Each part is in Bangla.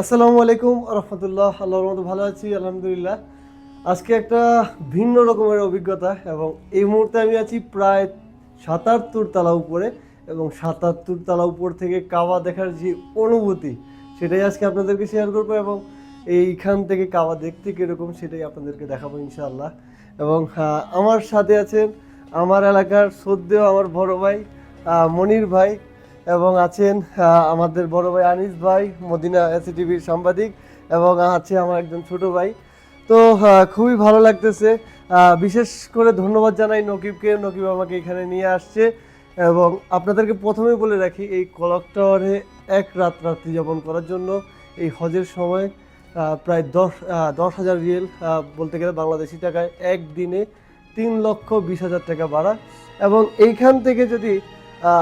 আসসালামু আলাইকুম রহমতুল্লাহ, আল্লাহর মতো ভালো আছি, আলহামদুলিল্লাহ। আজকে একটা ভিন্ন রকমের অভিজ্ঞতা এবং এই মুহূর্তে আমি আছি প্রায় সাতাত্তর তালা উপরে এবং সাতাত্তর তালা উপর থেকে কাবা দেখার যে অনুভূতি, সেটাই আজকে আপনাদেরকে শেয়ার করব এবং এইখান থেকে কাবা দেখতে কীরকম, সেটাই আপনাদেরকে দেখাবো ইনশাআল্লাহ। এবং আমার সাথে আছেন আমার এলাকার শ্রদ্ধেয় আমার বড় ভাই মনির ভাই এবং আছেন আমাদের বড় ভাই আনিস ভাই, মদিনা এসিটিভির সাংবাদিক, এবং আছে আমার একজন ছোট ভাই। তো খুবই ভালো লাগতেছে। বিশেষ করে ধন্যবাদ জানাই নকিবকে। নকিব আমাকে এখানে নিয়ে আসছে। এবং আপনাদেরকে প্রথমেই বলে রাখি, এই কলক টাওয়ারে এক রাত রাত্রি যাপন করার জন্য এই হজের সময় প্রায় দশ দশ হাজার রিয়েল বলতে গেলে বাংলাদেশি টাকায় একদিনে তিন লক্ষ বিশ হাজার টাকা ভাড়া। এবং এইখান থেকে যদি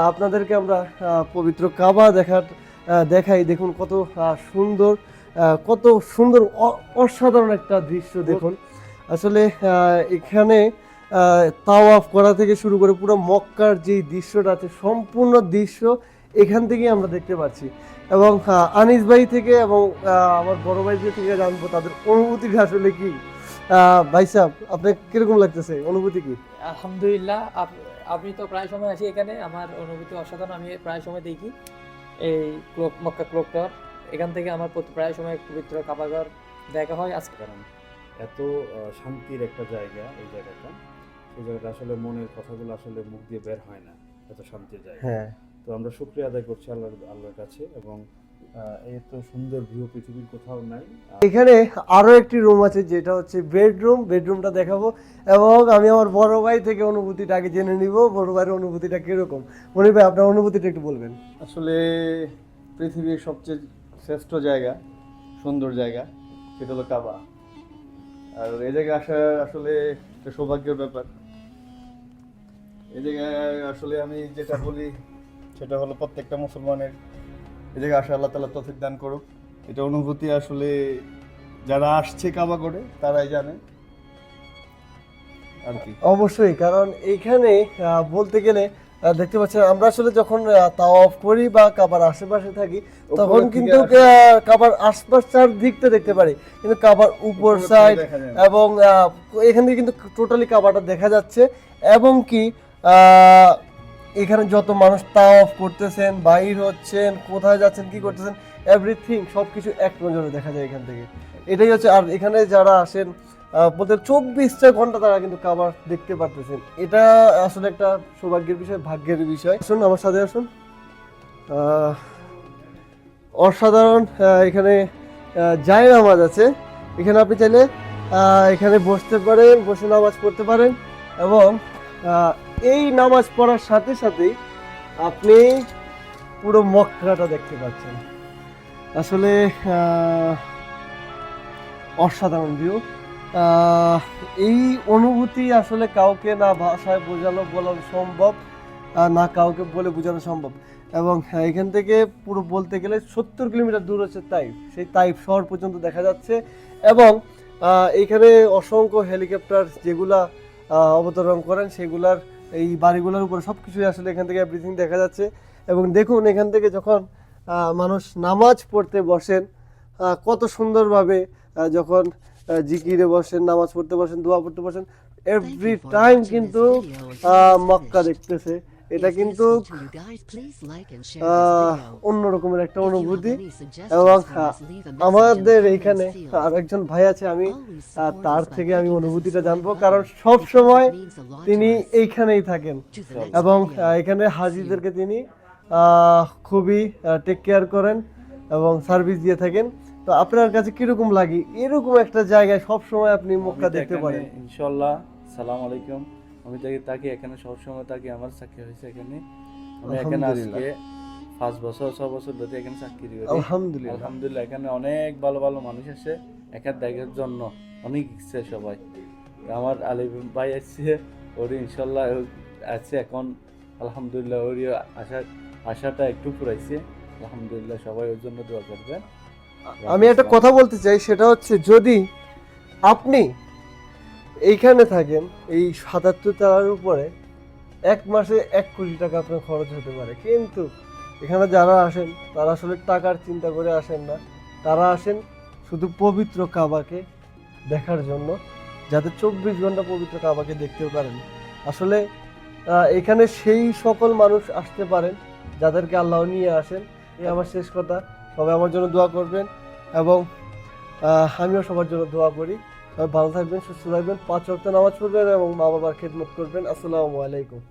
আপনাদেরকে আমরা পবিত্র কাবা দেখার দেখাই। দেখুন কত সুন্দর কত সুন্দর অসাধারণ একটা দৃশ্য দেখুন। আসলে এখানে তাওয়াফ করা থেকে শুরু করে পুরো মক্কার যে দৃশ্যটা আছে, সম্পূর্ণ দৃশ্য এখান থেকেই আমরা দেখতে পাচ্ছি। এবং আনিস ভাই থেকে এবং আমার বড় ভাই থেকে জানব, তাদের অনুভূতিটা আসলে কি? ভাই সাহেব, আপনার কীরকম লাগতেছে? অনুভূতি কি? আলহামদুলিল্লাহ আপনি তো প্রায় সময় আসি এখানে আমার অনুভূতি অসাধারণ আমি প্রায় সময় দেখি। এই ক্লোক মক্কা ক্লোক টাওয়ার এখান থেকে আমার প্রতি- প্রায় সময় পবিত্র কাবাগর দেখা হয় আজকে। কারণ এত শান্তির একটা জায়গা এই জায়গাটা। সেই জায়গাটা আসলে মনের কথাগুলো আসলে মুখ দিয়ে বের হয় না এত শান্তির জায়গা। হ্যাঁ। তো আমরা শুক্রিয়া আদায় করছি আল্লাহ আল্লাহর কাছে এবং এত সুন্দর ভিউ পৃথিবীর কোথাও নাই। এখানে আরও একটি রুম আছে যেটা হচ্ছে বেডরুম বেডরুমটা দেখাবো এবং আমি আমার বড় ভাই থেকে অনুভূতিটা আগে জেনে নিব বড় ভাইয়ের অনুভূতিটা কীরকম। মনির ভাই আপনার অনুভূতিটা একটু বলবেন। আসলে পৃথিবীর সবচেয়ে শ্রেষ্ঠ জায়গা সুন্দর জায়গা সেটা হলো কাবা। আর এই জায়গায় আসা আসলে একটা সৌভাগ্যের ব্যাপার। এই জায়গায় আসলে আমি যেটা বলি সেটা হলো প্রত্যেকটা মুসলমানের জায়গায় আসা আল্লাহ তালা তফিক দান করুক। এটা অনুভূতি আসলে যারা আসছে কাবা করে তারাই জানে। আর কি? অবশ্যই কারণ এইখানে বলতে গেলে দেখতে পাচ্ছেন আমরা আসলে যখন তাওয়াফ করি বা কাবার আশেপাশে থাকি তখন কিন্তু কাবার আশপাশ চার দিকটা দেখতে পারি। কিন্তু কাবার উপর সাইড। এবং এখান থেকে কিন্তু টোটালি কাবাটা দেখা যাচ্ছে। এবং কি এখানে যত মানুষ তাওয়াফ করতেছেন, বাইর হচ্ছেন, কোথায় যাচ্ছেন, কি করতেছেন এভরিথিং সব কিছু এক নজরে দেখা যায় এখান থেকে। এটাই হচ্ছে, আর এখানে যারা আসেন বলতে চব্বিশটা ঘণ্টা তারা কিন্তু কাবার দেখতে পারতেছেন। এটা আসলে একটা সৌভাগ্যের বিষয়, ভাগ্যের বিষয়। আসুন, আমার সাথে আসুন। অসাধারণ এখানে জায় নামাজ আছে। এখানে আপনি চাইলে এখানে বসতে পারেন, বসে নামাজ পড়তে পারেন এবং এই নামাজ পড়ার সাথে সাথেই আপনি পুরো মক্কাটা দেখতে পাচ্ছেন। আসলে অসাধারণ ভিউ এই অনুভূতি আসলে কাউকে না ভাষায় বোঝানো বলানো সম্ভব না কাউকে বলে বোঝানো সম্ভব। এবং হ্যাঁ, এখান থেকে পুরো বলতে গেলে সত্তর কিলোমিটার দূর হচ্ছে তাইফ। সেই তাইফ শহর পর্যন্ত দেখা যাচ্ছে। এবং এখানে অসংখ্য হেলিকপ্টার যেগুলা অবতরণ করেন সেগুলার এই বাড়িগুলোর উপরে সব কিছুই আসলে এখান থেকে এভরিথিং দেখা যাচ্ছে। এবং দেখুন এখান থেকে যখন মানুষ নামাজ পড়তে বসেন কত সুন্দরভাবে যখন জিকিরে বসেন নামাজ পড়তে বসেন দোয়া পড়তে বসেন এভরি টাইম কিন্তু মক্কা দেখতেছে। এটা কিন্তু আহ, অন্য রকমের একটা অনুভূতি এবং আমাদের এইখানে আর একজন ভাই আছে আমি তার থেকে আমি অনুভূতিটা জানব কারণ সব সময় তিনি এইখানেই থাকেন। এবং এখানে হাজিদেরকে তিনি খুবই টেক কেয়ার করেন এবং সার্ভিস দিয়ে থাকেন। তো আপনার কাছে কীরকম লাগে? এরকম একটা জায়গায় সব সময় আপনি মক্কা দেখতে পারেন। ইনশাল্লাহ সালাম আলাইকুম। আমি তাকে তাকে এখানে সবসময় তাকে আমার চাকরি হয়েছে এখানে। আমি এখানে। আজকে পাঁচ বছর ছ বছর ধরে এখানে চাকরি করি। আলহামদুলিল্লাহ। আলহামদুলিল্লাহ এখানে অনেক ভালো ভালো মানুষ আসে এখানে দেখার জন্য অনেক ইচ্ছে সবাই। আমার আলী ভাই আসছে ওর ইনশাল্লাহ আছে এখন। আলহামদুলিল্লাহ ওর আশা আশাটা একটু পুরাইছে আলহামদুলিল্লাহ সবাই ওর জন্য দোয়া করবেন। আমি একটা কথা বলতে চাই সেটা হচ্ছে যদি আপনি এইখানে থাকেন, এই সাতাত্তর তালার উপরে এক মাসে এক কোটি টাকা আপনার খরচ হতে পারে। কিন্তু এখানে যারা আসেন, তারা আসলে টাকার চিন্তা করে আসেন না। তারা আসেন শুধু পবিত্র কাবাকে দেখার জন্য, যাতে চব্বিশ ঘণ্টা পবিত্র কাবাকে দেখতে পারেন। আসলে এখানে সেই সকল মানুষ আসতে পারেন, যাদেরকে আল্লাহ নিয়ে আসেন। এই আমার শেষ কথা। সবাই আমার জন্য দোয়া করবেন এবং আমিও সবার জন্য দোয়া করি। ভালো থাকবেন, সুস্থ থাকবেন, পাঁচ ওয়াক্ত নামাজ পড়বেন এবং মা বাবার খেদমত করবেন। আসসালামু আলাইকুম।